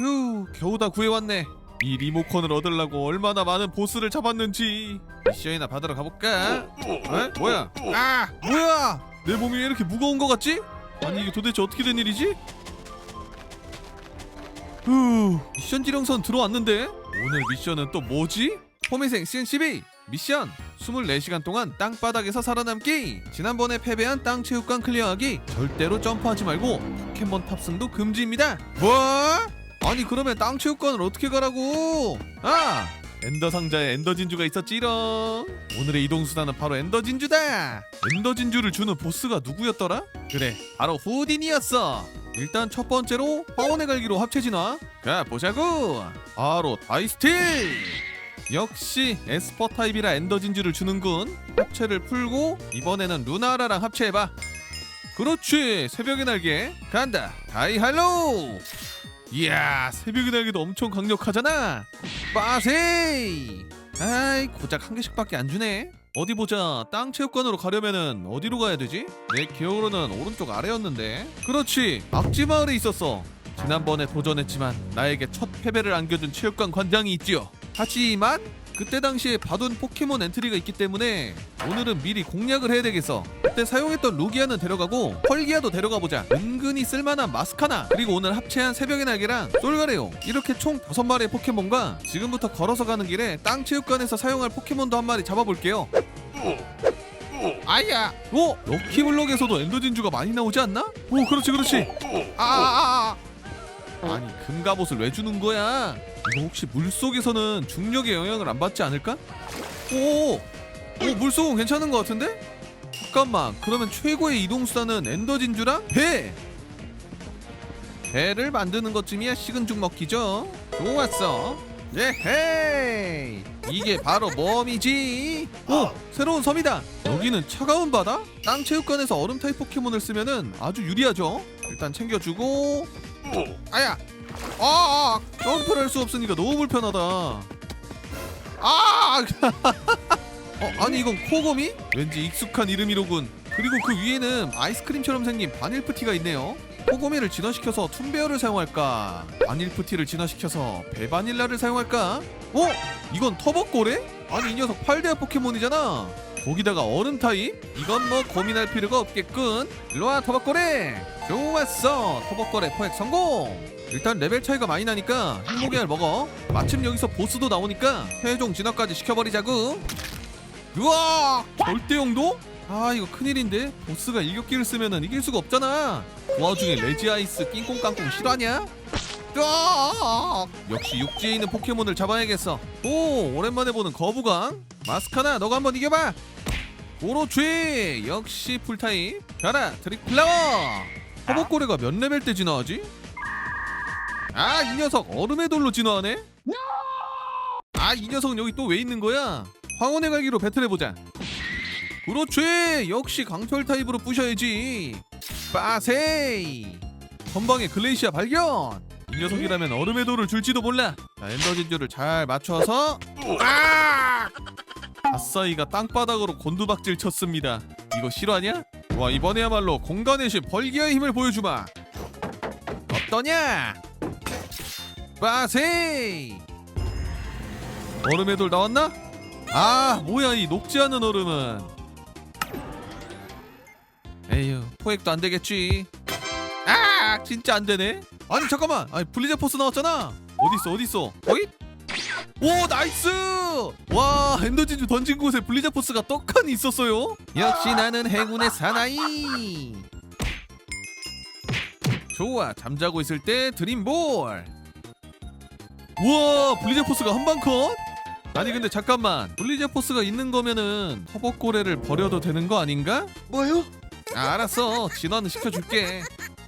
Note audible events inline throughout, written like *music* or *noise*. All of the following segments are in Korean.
휴 겨우 다 구해왔네 이 리모컨을 얻으려고 얼마나 많은 보스를 잡았는지 미션이나 받으러 가볼까? 에? 뭐야? 아! 뭐야! 내 몸이 왜 이렇게 무거운 것 같지? 아니 이게 도대체 어떻게 된 일이지? 후 미션 지령선 들어왔는데 오늘 미션은 또 뭐지? 호미생 시즌 12 미션 24시간 동안 땅바닥에서 살아남기 지난번에 패배한 땅 체육관 클리어하기 절대로 점프하지 말고 포켓몬 탑승도 금지입니다 뭐? 아니 그러면 땅 체육관을 어떻게 가라고? 아 엔더 상자에 엔더 진주가 있었지롱. 오늘의 이동 수단은 바로 엔더 진주다. 엔더 진주를 주는 보스가 누구였더라? 그래 바로 후딘이었어. 일단 첫 번째로 화원의 갈기로 합체 진화 가 보자고. 바로 다이스틸. 역시 에스퍼 타입이라 엔더 진주를 주는군. 합체를 풀고 이번에는 루나라랑 합체해봐. 그렇지 새벽의 날개. 간다. 다이할로 이야 새벽의 날개도 엄청 강력하잖아. 빠세이! 아이 고작 한 개씩밖에 안 주네. 어디 보자 땅 체육관으로 가려면은 어디로 가야 되지? 내 기억으로는 오른쪽 아래였는데. 그렇지 악지 마을에 있었어. 지난번에 도전했지만 나에게 첫 패배를 안겨준 체육관 관장이 있지요. 하지만 그때 당시에 봐둔 포켓몬 엔트리가 있기 때문에 오늘은 미리 공략을 해야 되겠어 그때 사용했던 루기아는 데려가고 펄기아도 데려가 보자 은근히 쓸만한 마스카나 그리고 오늘 합체한 새벽의 날개랑 솔가레오 이렇게 총 다섯 마리의 포켓몬과 지금부터 걸어서 가는 길에 땅 체육관에서 사용할 포켓몬도 한 마리 잡아볼게요 아야 오 럭키블럭에서도 엔더진주가 많이 나오지 않나? 오 그렇지 그렇지 아아아 아니 금갑옷을 왜 주는 거야? 이거 혹시 물 속에서는 중력의 영향을 안 받지 않을까? 오, 오 물속은 괜찮은 것 같은데? 잠깐만 그러면 최고의 이동 수단은 엔더 진주랑 배. 배를 만드는 것쯤이야 식은 죽 먹기죠. 좋았어. 예헤이 이게 바로 몸이지. 오 새로운 섬이다. 여기는 차가운 바다? 땅 체육관에서 얼음 타입 포켓몬을 쓰면은 아주 유리하죠. 일단 챙겨주고 아야 아, 아 점프를 할 수 없으니까 너무 불편하다 아 *laughs* 어, 아니 이건 코곰이? 왠지 익숙한 이름이로군. 그리고 그 위에는 아이스크림처럼 생긴 바닐프티가 있네요. 코고미를 진화시켜서 툰베어를 사용할까? 바닐프티를 진화시켜서 베바닐라를 사용할까? 어? 이건 터벅고래? 아니 이 녀석 8대학 포켓몬이잖아. 거기다가 얼음 타입? 이건 뭐 고민할 필요가 없겠군. 일로와 터벅고래! 좋았어! 터벅거래 포획 성공! 일단 레벨 차이가 많이 나니까 행복의 알 먹어. 마침 여기서 보스도 나오니까 최종 진화까지 시켜버리자구 우와 절대용도? 아 이거 큰일인데 보스가 일격기를 쓰면은 이길 수가 없잖아 그 와중에 레지아이스 낑꽁깡꽁 실화냐? 으아! 역시 육지에 있는 포켓몬을 잡아야겠어 오 오랜만에 보는 거부강 마스카나 너가 한번 이겨봐 그렇지 역시 풀타입 가라 트릭플라워 허벅고래가 몇 레벨 때 진화하지? 아 이 녀석 얼음의 돌로 진화하네? 아 이 녀석은 여기 또 왜 있는 거야? 황혼의 갈기로 배틀해보자. 그렇지! 역시 강철 타입으로 부셔야지. 빠세이! 선방에 글레이시아 발견! 이 녀석이라면 얼음의 돌을 줄지도 몰라. 자 엔더 진주를 잘 맞춰서. 아! 아싸이가 땅바닥으로 곤두박질 쳤습니다. 이거 실화냐? 와 이번에야말로 공간의 신 벌기의 힘을 보여주마. 어떠냐? 빠세이! 얼음의 돌 나왔나? 아 뭐야 이 녹지 않는 얼음은. 에휴 포획도 안 되겠지. 아 진짜 안 되네. 아니 잠깐만. 아니 블리자 포스 나왔잖아. 어딨어 어딨어? 어이? 오 나이스! 와 엔더진주 던진 곳에 블리자 포스가 떡하니 있었어요? 역시 나는 행운의 사나이. 좋아 잠자고 있을 때 드림볼. 우와 블리자 포스가 한방 컷? 아니 근데 잠깐만. 블리자 포스가 있는 거면은 허벅고래를 버려도 되는 거 아닌가? 뭐요? 아, 알았어. 진화는 시켜줄게.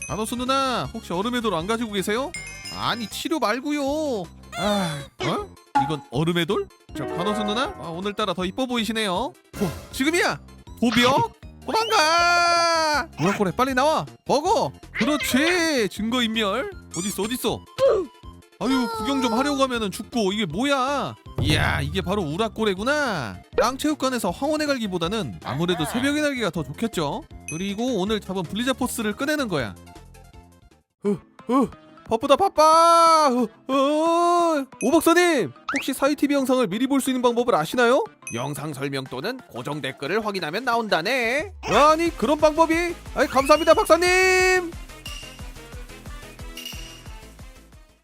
아노수 누나 혹시 얼음의 돌 안 가지고 계세요? 아니 치료 말고요. 아 어? 이건 얼음의 돌? 저 간호수 누나? 아, 오늘따라 더 이뻐 보이시네요. 오, 지금이야! 도비역 도망가! 우라코래 빨리 나와! 먹어! 그렇지! 증거인멸! 어딨어 어딨어 아유 구경 좀 하려고 하면은 죽고. 이게 뭐야? 이야 이게 바로 우라꼬레구나. 땅체육관에서 황혼의 갈기보다는 아무래도 새벽의 날개가 더 좋겠죠? 그리고 오늘 잡은 블리자 포스를 꺼내는 거야. 어, 어, 바쁘다 바빠. 어, 어. 오 박사님 혹시 사이TV 영상을 미리 볼 수 있는 방법을 아시나요? 영상 설명 또는 고정 댓글을 확인하면 나온다네. 아니 그런 방법이? 아이 감사합니다 박사님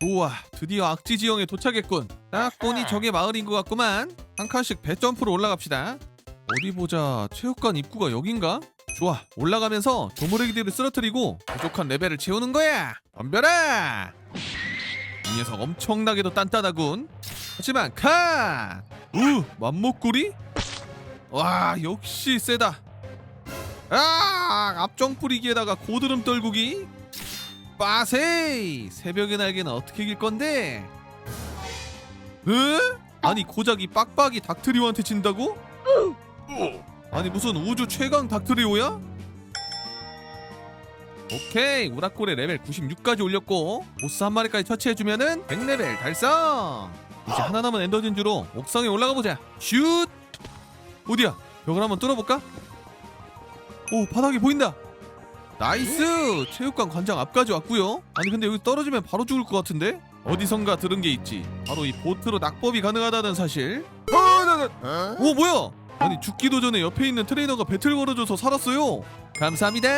우와 드디어 악지 지형에 도착했군. 딱 보니 저게 마을인 것 같구만. 한 칸씩 배 점프로 올라갑시다. 어디 보자. 체육관 입구가 여긴가? 좋아 올라가면서 조무래기들을 쓰러뜨리고 부족한 레벨을 채우는 거야. 덤벼라! 이 녀석 엄청나게도 단단하군. 하지만 칸! 우! 맘목구리? 와 역시 세다. 아 앞정 뿌리기에다가 고드름 떨구기 빠세이 새벽의 날개는 어떻게 길 건데? 에? 아니 고작 이 빡빡이 닥트리오한테 진다고? 아니 무슨 우주 최강 닥트리오야? 오케이 우라콜의 레벨 96까지 올렸고 보스 한 마리까지 처치해주면은 100레벨 달성 이제 하나 남은 엔더 진주로 옥상에 올라가 보자 슛 어디야 벽을 한번 뚫어볼까? 오 바닥이 보인다 나이스! 체육관 관장 앞까지 왔고요. 아니 근데 여기 떨어지면 바로 죽을 것 같은데? 어디선가 들은 게 있지. 바로 이 보트로 낙법이 가능하다는 사실. 어, 나, 나. 오 뭐야? 아니 죽기도 전에 옆에 있는 트레이너가 배틀 걸어줘서 살았어요. 감사합니다.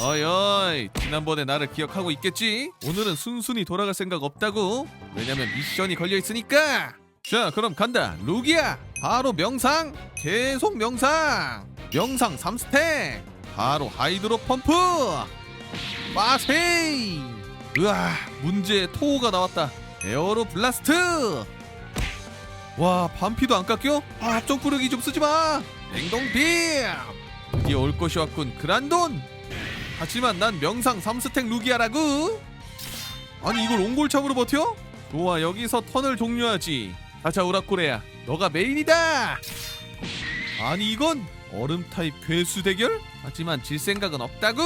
어이 어이 지난번에 나를 기억하고 있겠지? 오늘은 순순히 돌아갈 생각 없다고. 왜냐면 미션이 걸려있으니까. 자 그럼 간다. 루기야 바로 명상. 계속 명상. 명상 3스택 바로 하이드로 펌프! 마세이! 으아 문제의 토호가 나왔다. 에어로 블라스트! 와 반피도 안 깎여? 아 뿌르기 좀 쓰지마! 냉동빔! 드디어 올 것이 왔군. 그란돈! 하지만 난 명상 3스택 루기아라고 아니 이걸 옹골참으로 버텨? 좋아 여기서 턴을 종료하지. 가자 우라코레야. 너가 메인이다! 아니 이건 얼음 타입 괴수 대결? 하지만 질 생각은 없다고!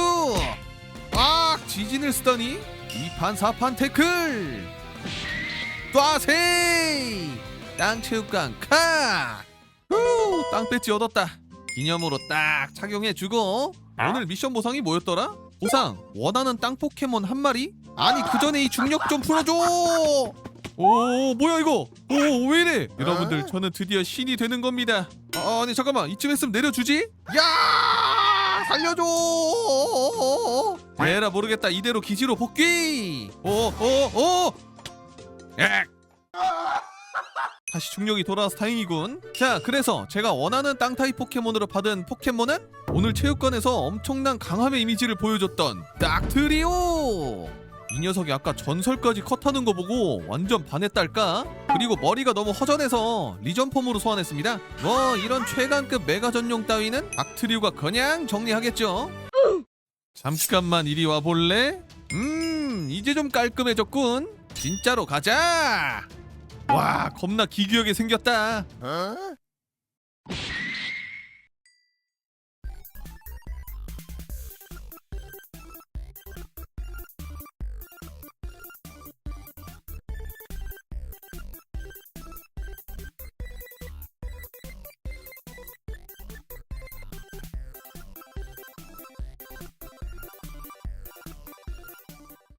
아 지진을 쓰더니 2판 4판 태클! 쏴세이! 땅체육관 카! 후, 땅 배지 얻었다. 기념으로 딱 착용해주고. 오늘 미션 보상이 뭐였더라? 보상. 원하는 땅 포켓몬 한 마리? 아니 그 전에 이 중력 좀 풀어줘! 오 뭐야 이거? 오 왜 이래? 여러분들 저는 드디어 신이 되는 겁니다 아, 아니 잠깐만. 이쯤 했으면 내려주지? 야! 살려줘! 에라 모르겠다. 이대로 기지로 복귀! 오오오 엑 다시 중력이 돌아와서 다행이군. 자, 그래서 제가 원하는 땅 타입 포켓몬으로 받은 포켓몬은 오늘 체육관에서 엄청난 강함의 이미지를 보여줬던 딱트리오. 이 녀석이 아까 전설까지 컷하는 거 보고 완전 반했달까? 그리고 머리가 너무 허전해서 리전 폼으로 소환했습니다. 뭐 이런 최강급 메가 전용 따위는 닥트리오가 그냥 정리하겠죠. 잠깐만 이리 와 볼래? 음, 이제 좀 깔끔해졌군. 진짜로 가자. 와 겁나 기괴하게 생겼다